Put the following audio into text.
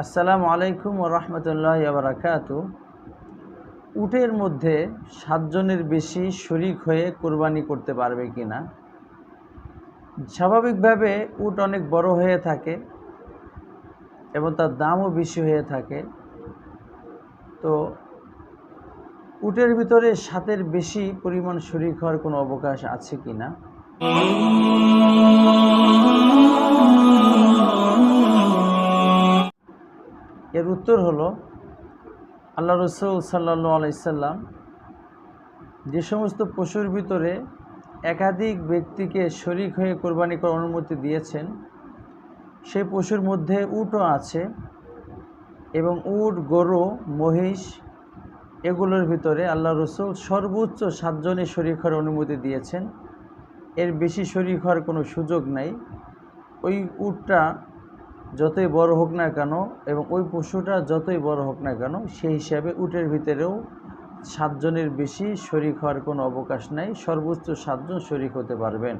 আসসালামু আলাইকুম ও রহমতুল্লাহ বারাকাত। উটের মধ্যে সাতজনের বেশি শরিক হয়ে কোরবানি করতে পারবে কি না স্বাভাবিকভাবে উট অনেক বড় হয়ে থাকে এবং তার দামও বেশি হয়ে থাকে। তো উটের ভিতরে সাতের বেশি পরিমাণ শরিক হওয়ার কোনো অবকাশ আছে কি না এর উত্তর হলো, আল্লাহ রসুল সাল্লা আলাইসাল্লাম যে সমস্ত পশুর ভিতরে একাধিক ব্যক্তিকে শরিক হয়ে কোরবানি করার অনুমতি দিয়েছেন সেই পশুর মধ্যে উটও আছে এবং উট, গরু, মহিষ এগুলোর ভিতরে আল্লাহ রসুল সর্বোচ্চ সাতজনের শরিক হওয়ার অনুমতি দিয়েছেন। এর বেশি শরিক হওয়ার কোনো সুযোগ নাই। ওই উটটা যতই বড় হোক না কেন এবং ওই পশুটা যতই বড় হোক না কেন, সেই হিসাবে উটের ভিতরেও সাতজনের বেশি শরিক হওয়ার কোনো অবকাশ নাই। সর্বোচ্চ সাতজন শরিক হতে পারবেন।